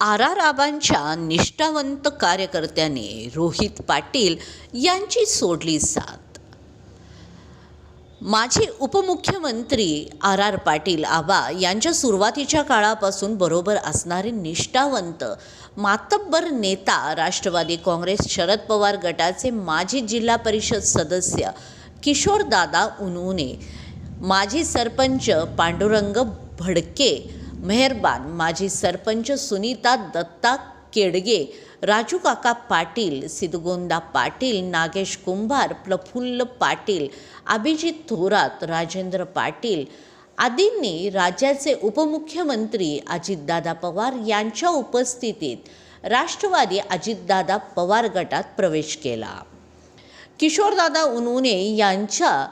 R R आबांच्या निष्ठावंत कार्यकर्त्याने रोहित पाटील यांची सोडली साथ. माजी उपमुख्यमंत्री आर आर पाटील आबा यांच्या सुरुवातीच्या काळापासून बरोबर असणारे निष्ठावंत मातब्बर नेता राष्ट्रवादी काँग्रेस शरद पवार गटाचे माजी जिल्हा परिषद सदस्य किशोरदादा उनउने माजी सरपंच पांडुरंग भडके मेहरबान माजी सरपंच सुनीता दत्ता केडगे राजू काका पाटील सिद्धगोंदा पाटील नागेश कुंभार प्रफुल्ल पाटील अभिजित थोरात राजेंद्र पाटील आदींनी राज्याचे उपमुख्यमंत्री अजितदादा पवार यांच्या उपस्थितीत राष्ट्रवादी अजितदादा पवार गटात प्रवेश केला. किशोरदादा उनुने यांच्या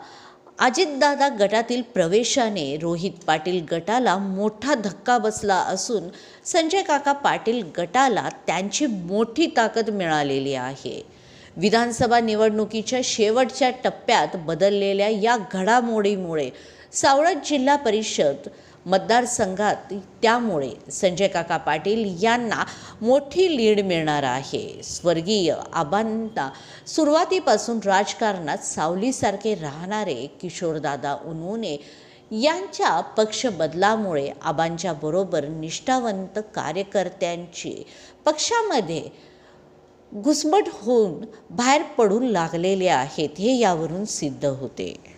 अजितदादा गटातील प्रवेशाने रोहित पाटील गटाला मोठा धक्का बसला असून संजय काका पाटील गटाला त्यांची मोठी ताकद मिळालेली आहे. विधानसभा निवडणुकीच्या शेवटच्या टप्प्यात बदललेल्या या घडामोडीमुळे सावळत जिल्हा परिषद मतदारसंघात त्यामुळे संजय काका पाटील यांना मोठी लीड मिळणार आहे. स्वर्गीय आबांना सुरुवातीपासून राजकारणात सावलीसारखे राहणारे किशोरदादा उनवणे यांच्या पक्षबदलामुळे आबांच्या बरोबर निष्ठावंत कार्यकर्त्यांची पक्षामध्ये घुसमट होऊन बाहेर पडू लागलेले आहेत हे यावरून सिद्ध होते.